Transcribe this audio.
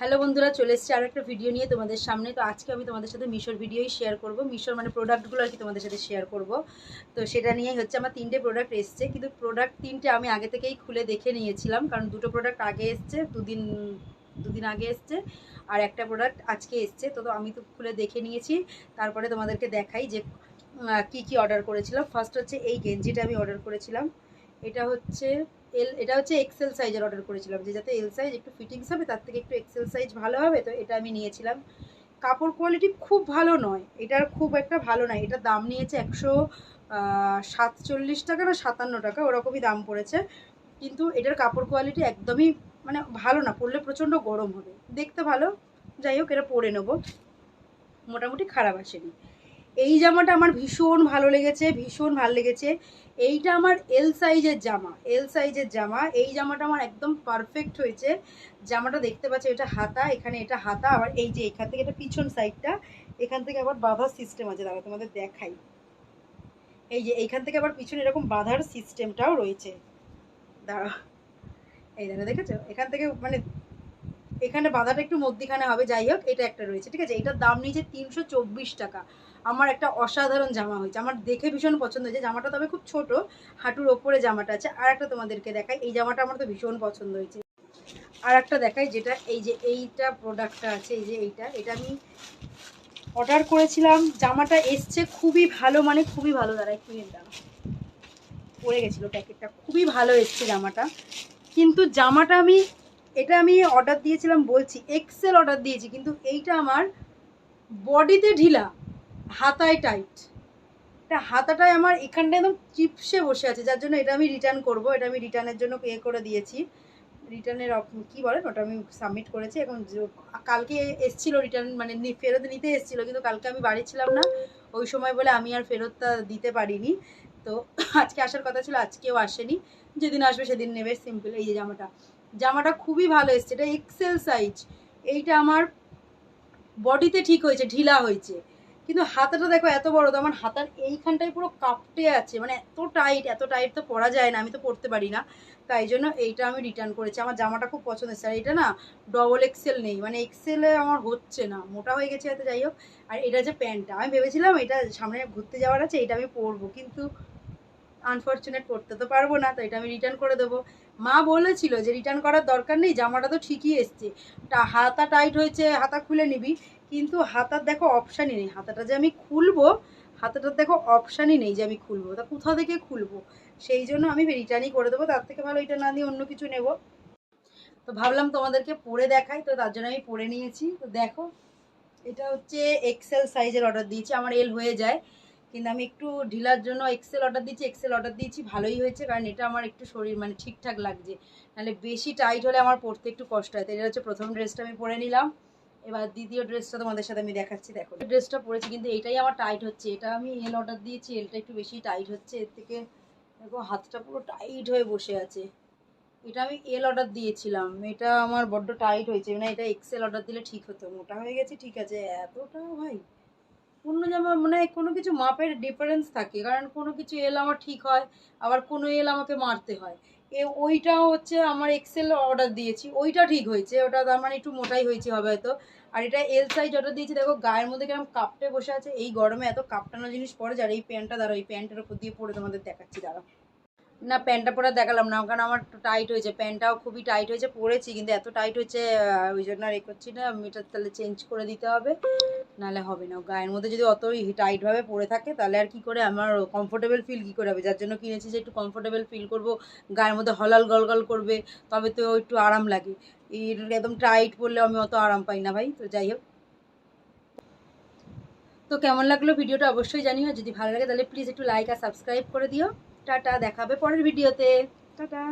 Hello বন্ধুরা, চলে এসেছি আর একটা ভিডিও নিয়ে তোমাদের সামনে। তো আজকে আমি তোমাদের সাথে মিশোর ভিডিওই শেয়ার করব। মিশোর মানে প্রোডাক্টগুলো আর কি তোমাদের সাথে শেয়ার করব। তো সেটা নিয়েই হচ্ছে আমার তিনটে প্রোডাক্ট এসছে। কিন্তু প্রোডাক্ট তিনটে আমি আগে থেকেই খুলে দেখে নিয়েছিলাম। কারণ দুটো প্রোডাক্ট আগে এসছে, দুদিন দুদিন আগে এসছে, আর একটা প্রোডাক্ট আজকে এসছে। তো আমি তো খুলে দেখে নিয়েছি। তারপরে তোমাদেরকে দেখাই যে কি কি অর্ডার করেছিলাম। ফার্স্ট হচ্ছে এই গেঞ্জিটা আমি অর্ডার করেছিলাম। এটা হচ্ছে এল এটা হচ্ছে এক্সেল সাইজের অর্ডার করেছিলাম, যে যাতে এল সাইজ একটু ফিটিংস হবে, তার থেকে একটু এক্সেল সাইজ ভালো হবে, তো এটা আমি নিয়েছিলাম। কাপড় কোয়ালিটি খুব ভালো নয়, এটার খুব একটা ভালো নয়, এটার দাম নিয়েছে একশো সাতচল্লিশ টাকা না সাতান্ন টাকা, ওরকমই দাম পড়েছে। কিন্তু এটার কাপড় কোয়ালিটি একদমই মানে ভালো না, পরলে প্রচণ্ড গরম হবে। দেখতে ভালো, যাই হোক, এটা পরে নেব। মোটামুটি খারাপ আসেনি। এই জামাটা আমার ভীষণ ভালো লেগেছে, ভীষণ ভালো লেগেছে। এইটা আমার এল সাইজের জামা এল সাইজের জামা। এই জামাটা আমার একদম পারফেক্ট হয়েছে। জামাটা দেখতে পাচ্ছ, এটা হাতা, এখানে এটা হাতা, আবার এই যে এখান থেকে এটা পিছন সাইডটা এখান থেকে আবার বাঁধার সিস্টেম আছে। দাঁড়া তোমাদের দেখাই। এই যে এইখান থেকে আবার পিছনে এরকম বাঁধার সিস্টেমটাও রয়েছে। দাঁড়া এই দেখো, দেখেছ? এখান থেকে মানে এখানে বাঁধাটা একটু মধ্যিখানে হবে, যাই হোক, এটা একটা রয়েছে, ঠিক আছে? এটার দাম নিয়েছে তিনশো চব্বিশ টাকা। আমার একটা অসাধারণ জামা হয়েছে, আমার দেখে ভীষণ পছন্দ হয়েছে। জামাটা তবে খুব ছোট, হাঁটুর ওপরে জামাটা আছে। আর একটা তোমাদেরকে দেখাই, এই জামাটা আমার তো ভীষণ পছন্দ হয়েছে। আর একটা দেখাই, যেটা এই যে এইটা প্রোডাক্টটা আছে, এই যে এইটা, এটা আমি অর্ডার করেছিলাম। জামাটা এসছে খুবই ভালো মানে খুবই ভালো দাঁড়ায় একটু দাম পড়ে গেছিল প্যাকেটটা, খুবই ভালো এসছে জামাটা। কিন্তু জামাটা আমি এটা আমি অর্ডার দিয়েছিলাম, বলছি এক্সেল অর্ডার দিয়েছি, কিন্তু এইটা আমার বডিতে ঢিলা, হাতায় টাইট এটা হাতাটায় আমার এখানটা একদম চিপসে বসে আছে, যার জন্য এটা আমি রিটার্ন করব, এটা আমি রিটার্নের জন্য পে করে দিয়েছি। রিটার্নের কি বলেন, ওটা আমি সাবমিট করেছি, এখন কালকে এসছিল রিটার্ন মানে ফেরত নিতে এসছিল, কিন্তু কালকে আমি বাড়ি ছিলাম না, ওই সময় বলে আমি আর ফেরতটা দিতে পারিনি। তো আজকে আসার কথা ছিল, আজকেও আসেনি, যেদিন আসবে সেদিন নেবে সিম্পল এই যে জামাটা। জামাটা খুবই ভালো এসছে, এটা এক্সেল সাইজ এইটা আমার বডিতে ঠিক হয়েছে, ঢিলা হয়েছে। কিন্তু হাতাটা দেখো এত বড়, তো আমার হাতার এইখানটায় পুরো কাপটে আছে। মানে এত টাইট এত টাইট তো পরা যায় না, আমি তো পরতে পারি না। তাই জন্য এইটা আমি রিটার্ন করেছি। আমার জামাটা খুব পছন্দ হচ্ছে আর এটা না ডবল এক্সেল নেই। মানে এক্সেলে আমার হচ্ছে না, মোটা হয়ে গেছে এত যাই হোক। আর এটা যে প্যান্টটা, আমি ভেবেছিলাম এটা সামনে ঘুরতে যাওয়ার আছে এটা আমি পরবো। কিন্তু আনফর্চুনেট পড়তে তো পারব না তো এটা আমি রিটার্ন করে দেবো। মা বলেছিল যে রিটার্ন করার দরকার নেই, জামাটা তো ঠিকই এসছে। হাতা টাইট হয়েছে, হাতা খুলে নিবি, কিন্তু হাতার দেখো অপশানই নেই। হাতাটা যে আমি খুলবো, হাতাটার দেখো অপশানই নেই যে আমি খুলবো। তা কোথা থেকে খুলবো? সেই জন্য আমি রিটার্নই করে দেবো। তার থেকে ভালো এটা না দিয়ে অন্য কিছু নেব। তো ভাবলাম তোমাদেরকে পরে দেখাই, তো তার জন্য আমি পরে নিয়েছি। তো দেখো, এটা হচ্ছে এক্সেল সাইজের অর্ডার দিয়েছি। আমার এল হয়ে যায়। কিন্তু আমি একটু ঢিলার জন্য এক্সেল অর্ডার দিয়েছি এক্সেল অর্ডার দিয়েছি, ভালোই হয়েছে, কারণ এটা আমার একটু শরীর মানে ঠিকঠাক লাগছে। নাহলে বেশি টাইট হলে আমার পরতে একটু কষ্ট হয় এটা হচ্ছে প্রথম ড্রেসটা আমি পরে নিলাম। এবার দ্বিতীয় ড্রেসটা তোমাদের সাথে আমি দেখাচ্ছি, দেখো। ড্রেসটা পরেছি, কিন্তু এটাই আমার টাইট হচ্ছে, এটা আমি এল অর্ডার দিয়েছি এলটা একটু বেশি টাইট হচ্ছে, এর থেকে দেখো হাতটা পুরো টাইট হয়ে বসে আছে। এটা আমি এল অর্ডার দিয়েছিলাম, এটা আমার বড্ড টাইট হয়েছে মানে এটা এক্সেল অর্ডার দিলে ঠিক হতো, মোটা হয়ে গেছে, ঠিক আছে, এতটা ভাই। অন্য জামা মানে কোনো কিছু মাপের ডিফারেন্স থাকে। কারণ কোনো কিছু এল আমার ঠিক হয়, আবার কোনো এল আমাকে মারতে হয়। এ ওইটা হচ্ছে আমার এক্সেল অর্ডার দিয়েছি, ওইটা ঠিক হয়েছে। ওটা তার মানে একটু মোটাই হয়েছে হবে হয়তো। আর এটা এল সাইজ অর্ডার দিয়েছি, দেখো গায়ের মধ্যে কেমন কাপটে বসে আছে। এই গরমে এত কাপটানো জিনিস পরে যার এই প্যান্টটা দাঁড়ো এই প্যান্টের উপর দিয়ে পরে তোমাদের দেখাচ্ছি, দাঁড়াও। না, প্যান্টটা পরে দেখালাম না, কারণ আমার টাইট হয়েছে। প্যান্টটাও খুবই টাইট হয়েছে, পরেছি, কিন্তু এত টাইট হয়েছে ওই জন্য আর এ করছি না। এটা তাহলে চেঞ্জ করে দিতে হবে, নাহলে হবে না। গায়ের মধ্যে যদি অতই টাইটভাবে পরে থাকে, তাহলে আর কি করে আমার কমফোর্টেবল ফিল কী করে হবে? যার জন্য কিনেছি যে একটু কমফোর্টেবল ফিল করব, গায়ের মধ্যে হলাল গলগল করবে, তবে তো একটু আরাম লাগে। একদম টাইট পরলে আমি অত আরাম পাই না ভাই, তো যাই হোক। তো কেমন লাগল ভিডিওটা অবশ্যই জানিও যদি ভালো লাগে তাহলে প্লিজ একটু লাইক আর সাবস্ক্রাইব করে দিও। টাটা দেখাবে পরের ভিডিওতে টাটা।